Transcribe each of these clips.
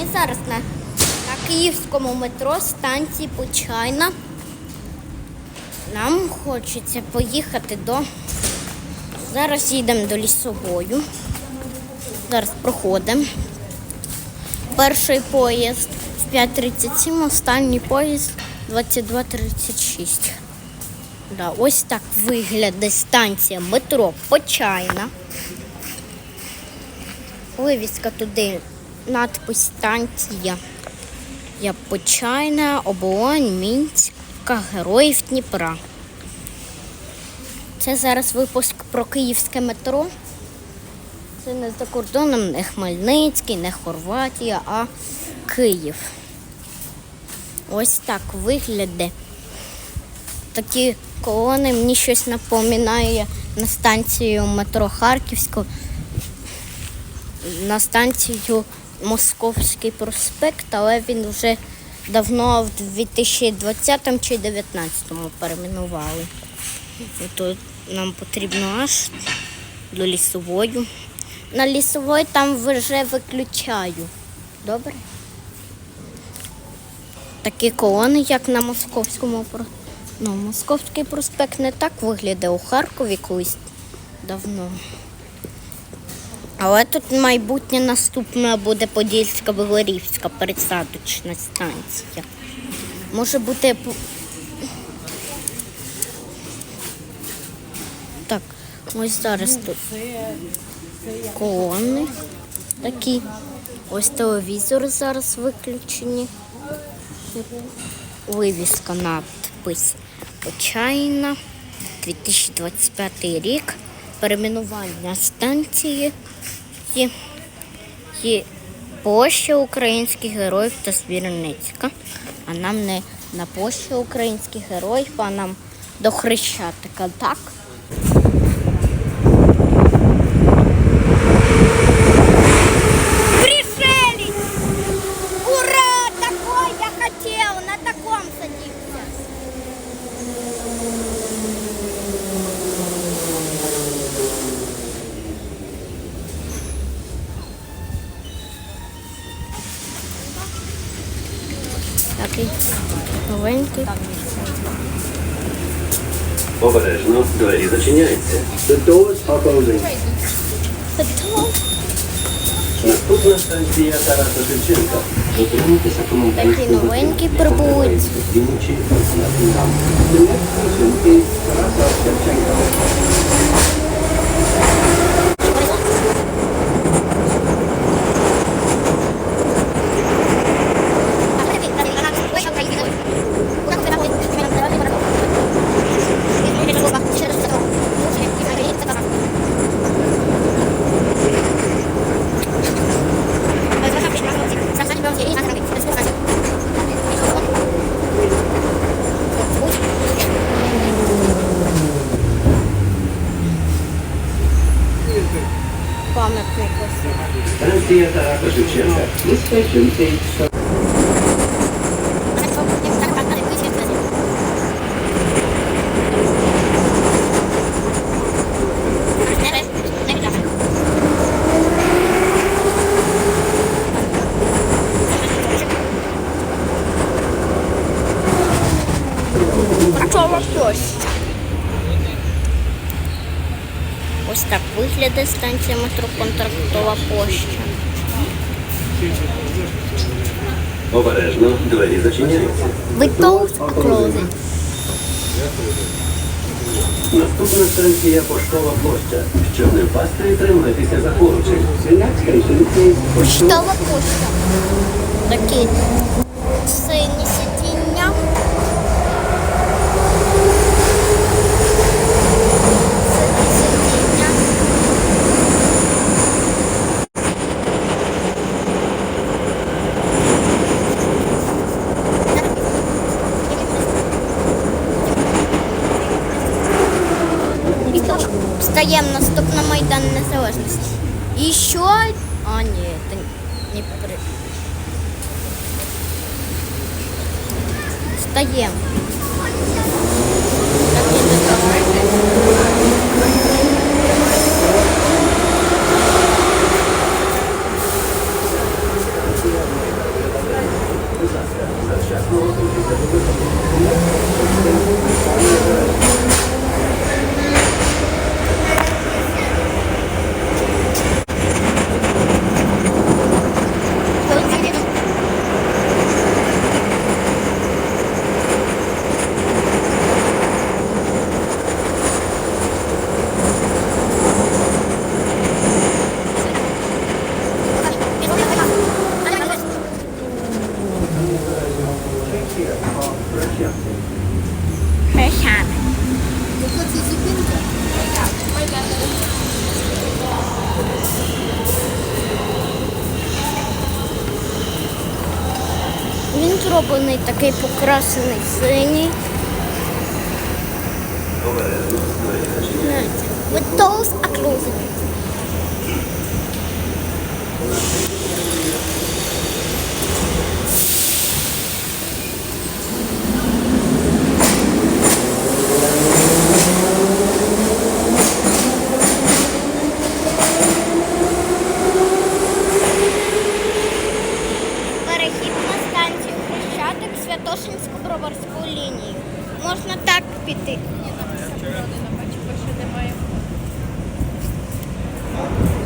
Ми зараз на, на київському метро станції Почайна. Нам хочеться поїхати до. Зараз їдемо до лісовою. Зараз проходимо. Перший поїзд в 5.37, останній поїзд 22.36. Да, ось так виглядає станція метро Почайна. Вивіска туди, надпис станція. Я Почайна, оболонь, Мінська, Героїв Дніпра. Це зараз випуск про київське метро. Це не за кордоном, не Хмельницький, не Хорватія, а Київ. Ось так виглядає. Такі колони мені щось напоминає на станцію метро Харківську, на станцію Московський проспект, але він вже давно в 2020 чи 2019 перейменували. Тут нам потрібно аж до лісової. На лісової там вже виключаю. Добре? Такі колони, як на московському Ну, московський проспект не так виглядає у Харкові колись давно. Але тут майбутнє наступна буде Подільська Вигорівська пересадочна станція. Може бути. Так, ось зараз тут колони такі. Ось телевізор зараз виключені. Вивіска надпис Почайна 2025 рік. Перейменування станції є, є площа українських героїв та Свірницька. А нам не на площу українських героїв, а нам до Хрещатика, так? Обережно, двері зачиняються. The doors are closing. Наступна станція Тараса Шевченка. Дотримуйтеся комунікації. Такі новенькі прибудуть. Півночі на Фінам. The next station is Tarasa Shevchenko. Пам'ятник ось. Станція Тараса Шевченка. This station is Рачова площа. Ось так виглядає станція метро Контрактова площа. Обережно, двері зачиняються. The doors are closing. Наступна станція Поштова площа. Щоб не впасти, тримайтеся за поручень. Поштова пошта. Такі Майдан Еще... А, нет, это не при... Встаємо. Так, і так. пофарбований, такий покрасений синій. With those are closing. Перехід на станцію Хрещатик Святошинську броварську лінію. Можна так піти. Це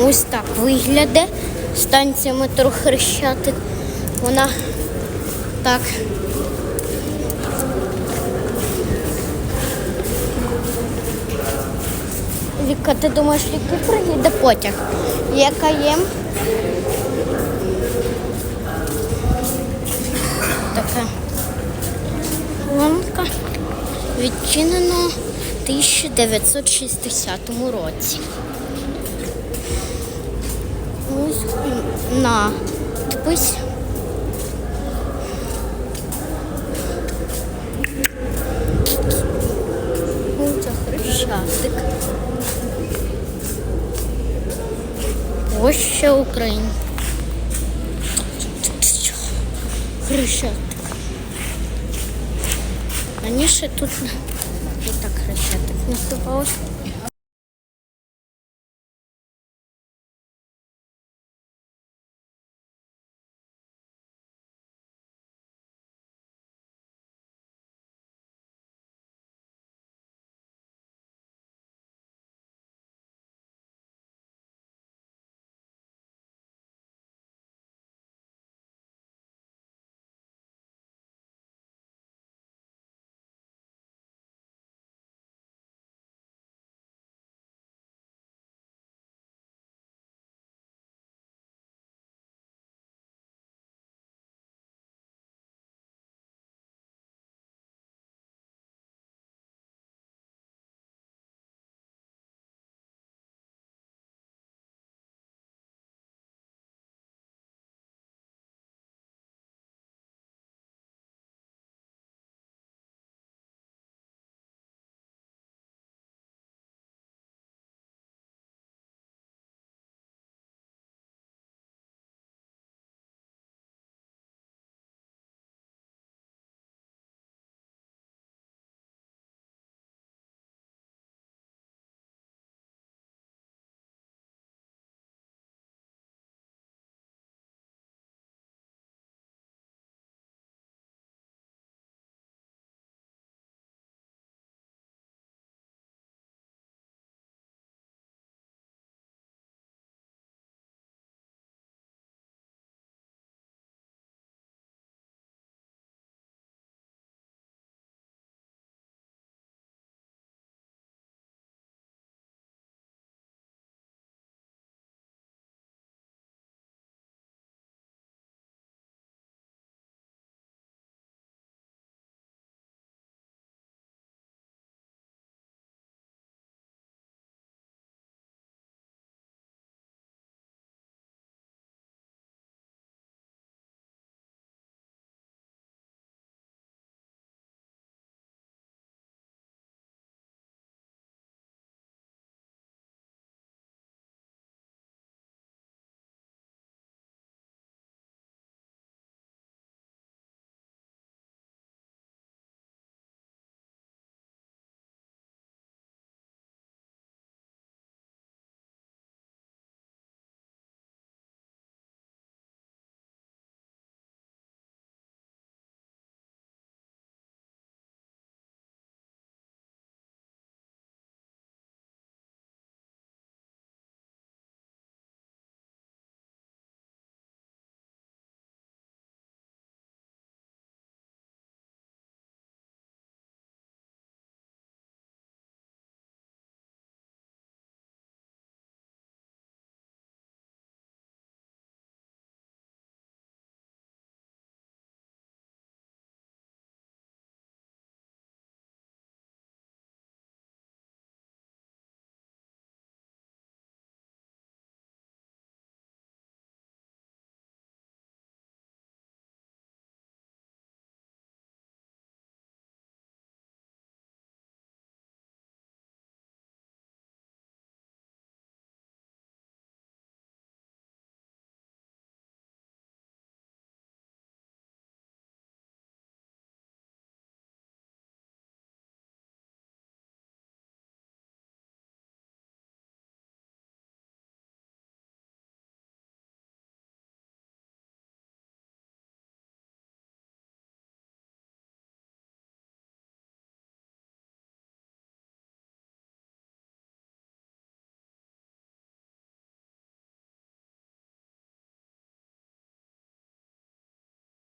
Ось так виглядає станція метро Хрещатик. Вона так. Віка, ти думаєш, який приїде потяг? Яка є? Така ломка відчинено в 1960 році. Ось надпись. Ось це хрещатик. Ось ще Україна. Хрещатик. Раніше тут хрещатик називався.